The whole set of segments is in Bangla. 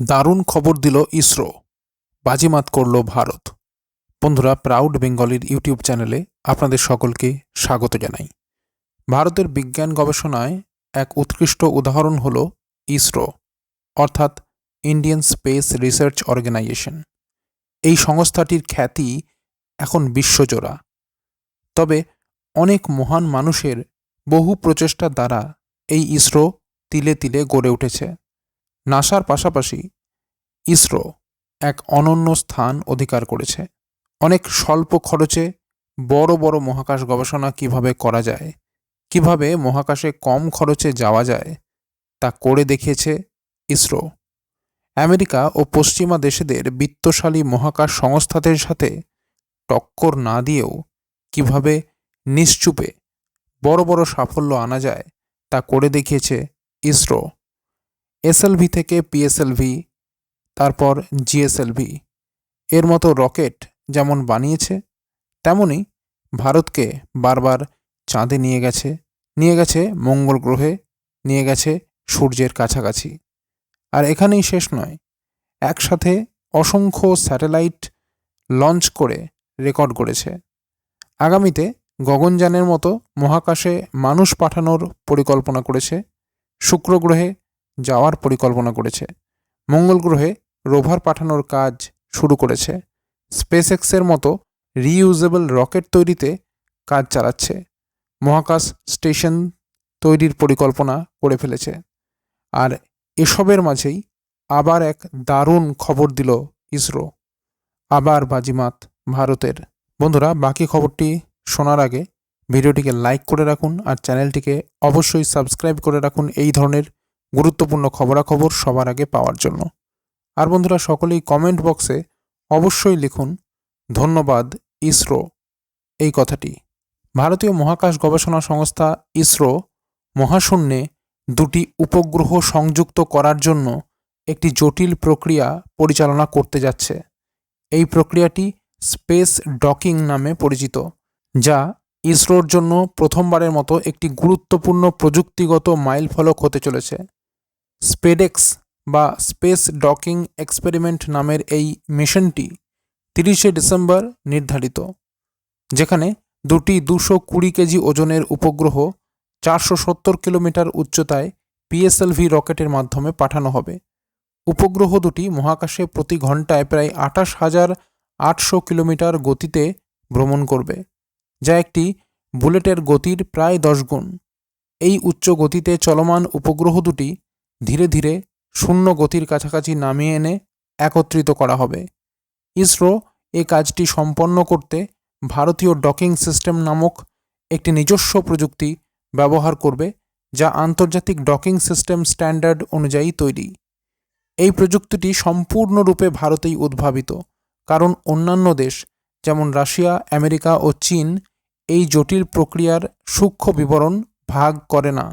দারুণ খবর দিল ইসরো। বাজিমাত করল ভারত। বন্ধুরা প্রাউড বেঙ্গলির ইউটিউব চ্যানেলে আপনাদের সকলকে স্বাগত জানাই। ভারতের বিজ্ঞান গবেষণায় এক উৎকৃষ্ট উদাহরণ হল ইসরো, অর্থাৎ ইন্ডিয়ান স্পেস রিসার্চ অর্গানাইজেশন এই সংস্থাটির খ্যাতি এখন বিশ্বজোড়া। তবে অনেক মহান মানুষের বহু প্রচেষ্টার দ্বারা এই ইসরো তিলে তিলে গড়ে উঠেছে। নাসার পাশাপাশি ইসরো এক অনন্য স্থান অধিকার করেছে। অনেক স্বল্প খরচে বড় বড় মহাকাশ গবেষণা কীভাবে করা যায়, কীভাবে মহাকাশে কম খরচে যাওয়া যায়, তা করে দেখিয়েছে ইসরো। আমেরিকা ও পশ্চিমা দেশেদের বিত্তশালী মহাকাশ সংস্থাদের সাথে টক্কর না দিয়েও কীভাবে নিশ্চুপে বড় বড় সাফল্য আনা যায়, তা করে দেখিয়েছে ইসরো। এসএলভি থেকে পিএসএলভি তারপর জিএসএলভি এর মতো রকেট যেমন বানিয়েছে, তেমনি ভারতকে বারবার চাঁদে নিয়ে গেছে। নিয়ে গেছে মঙ্গল গ্রহে, নিয়ে গেছে সূর্যের কাছাকাছি। আর এখানেই শেষ নয়, একসাথে অসংখ্য স্যাটেলাইট লঞ্চ করে রেকর্ড করেছে। আগামীতে গগনযানের মতো মহাকাশে মানুষ পাঠানোর পরিকল্পনা করেছে। শুক্র গ্রহে যাওয়ার পরিকল্পনা করেছে। মঙ্গল গ্রহে রোভার পাঠানোর কাজ শুরু করেছে। স্পেস এক্সের মতো রিইউজেবল রকেট তৈরিতে কাজ চালাচ্ছে। মহাকাশ স্টেশন তৈরির পরিকল্পনা করে ফেলেছে। আর এসবের মাঝেই আবার এক দারুণ খবর দিল ইসরো। আবার বাজিমাত ভারতের। বন্ধুরা, বাকি খবরটি শোনার আগে ভিডিওটিকে লাইক করে রাখুন আর চ্যানেলটিকে অবশ্যই সাবস্ক্রাইব করে রাখুন। এই ধরনের গুরুত্বপূর্ণ খবরাখবর সবার আগে পাওয়ার জন্য। আর বন্ধুরা, সকলেই কমেন্ট বক্সে অবশ্যই লিখুন, ধন্যবাদ, ইসরো। এই কথাটি। ভারতীয় মহাকাশ গবেষণা সংস্থা ইসরো মহাশূন্যে দুটি উপগ্রহ সংযুক্ত করার জন্য একটি জটিল প্রক্রিয়া পরিচালনা করতে যাচ্ছে। এই প্রক্রিয়াটি স্পেস ডকিং নামে পরিচিত, যা ইসরোর জন্য প্রথমবারের মতো একটি গুরুত্বপূর্ণ প্রযুক্তিগত মাইলফলক হতে চলেছে। স্পেডেক্স বা স্পেস ডকিং এক্সপেরিমেন্ট নামের এই মিশনটি তিরিশে ডিসেম্বর নির্ধারিত, যেখানে দুটি দুশো কুড়ি কেজি ওজনের উপগ্রহ চারশো সত্তর কিলোমিটার উচ্চতায় পিএসএলভি রকেটের মাধ্যমে পাঠানো হবে। উপগ্রহ দুটি মহাকাশে প্রতি ঘন্টায় প্রায় আঠাশ হাজার আটশো কিলোমিটার গতিতে ভ্রমণ করবে, যা একটি বুলেটের গতির প্রায় দশ গুণ। এই উচ্চ গতিতে চলমান উপগ্রহ দুটি ধীরে ধীরে শূন্য গতির কাছাকাছি নামিয়ে এনে একত্রিত করা হবে। ইসরো এ কাজটি সম্পন্ন করতে ভারতীয় ডকিং সিস্টেম নামক একটি নিজস্ব প্রযুক্তি ব্যবহার করবে, যা আন্তর্জাতিক ডকিং সিস্টেম স্ট্যান্ডার্ড অনুযায়ী তৈরি। এই প্রযুক্তিটি সম্পূর্ণরূপে ভারতেই উদ্ভাবিত, কারণ অন্যান্য দেশ, যেমন রাশিয়া, আমেরিকা ও চীন, এই জটিল প্রক্রিয়ার সূক্ষ্ম বিবরণ ভাগ করে না।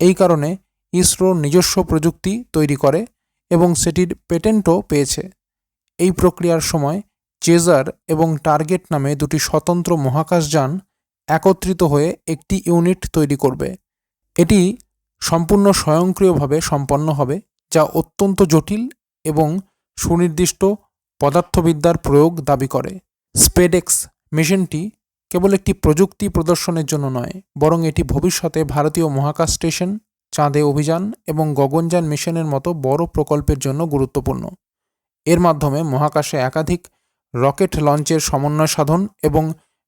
এই কারণে ইসরো নিজস্ব প্রযুক্তি তৈরি করে এবং সেটির পেটেন্টও পেয়েছে। এই প্রক্রিয়ার সময় চেজার এবং টার্গেট নামে দুটি স্বতন্ত্র মহাকাশযান একত্রিত হয়ে একটি ইউনিট তৈরি করবে। এটি সম্পূর্ণ স্বয়ংক্রিয়ভাবে সম্পন্ন হবে, যা অত্যন্ত জটিল এবং সুনির্দিষ্ট পদার্থবিদ্যার প্রয়োগ দাবি করে। স্পেডেক্স মিশনটি কেবল একটি প্রযুক্তি প্রদর্শনের জন্য নয়, বরং এটি ভবিষ্যতে ভারতীয় মহাকাশ স্টেশন চাঁদে অভিযান এবং গগনযান মিশনের মতো বড় প্রকল্পের জন্য গুরুত্বপূর্ণ। এর মাধ্যমে মহাকাশে একাধিক রকেট লঞ্চের সমন্বয় সাধন এবং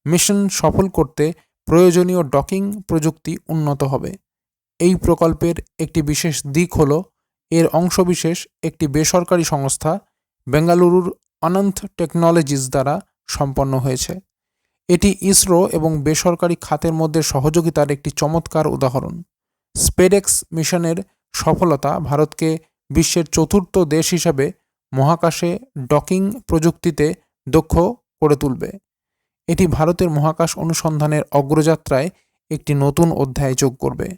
মিশন সফল করতে প্রয়োজনীয় ডকিং প্রযুক্তি উন্নত হবে। এই প্রকল্পের একটি বিশেষ দিক হল, এর অংশবিশেষ একটি বেসরকারি সংস্থা বেঙ্গালুরুর অনন্ত টেকনোলজিস দ্বারা সম্পন্ন হয়েছে। এটি ইসরো এবং বেসরকারি খাতের মধ্যে সহযোগিতার একটি চমৎকার উদাহরণ। স্পেডেক্স মিশনের সফলতা ভারতকে বিশ্বের চতুর্থ দেশ হিসাবে মহাকাশে ডকিং প্রযুক্তিতে দক্ষ করে তুলবে। এটি ভারতের মহাকাশ অনুসন্ধানের অগ্রযাত্রায় একটি নতুন অধ্যায় যোগ করবে।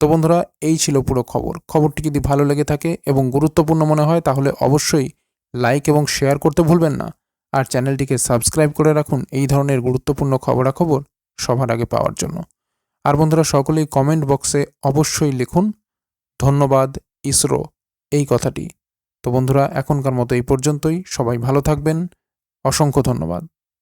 তো বন্ধুরা, এই ছিল পুরো খবর। খবরটি যদি ভালো লেগে থাকে এবং গুরুত্বপূর্ণ মনে হয়, তাহলে অবশ্যই লাইক এবং শেয়ার করতে ভুলবেন না। আর চ্যানেলটিকে সাবস্ক্রাইব করে রাখুন। এই ধরনের গুরুত্বপূর্ণ খবরাখবর সবার আগে পাওয়ার জন্য। আর বন্ধুরা সকলেই কমেন্ট বক্সে অবশ্যই লিখুন, ধন্যবাদ ইসরো এই কথাটি। তো বন্ধুরা, এখনকার মতো এই পর্যন্তই, সবাই ভালো থাকবেন, অসংখ্য ধন্যবাদ।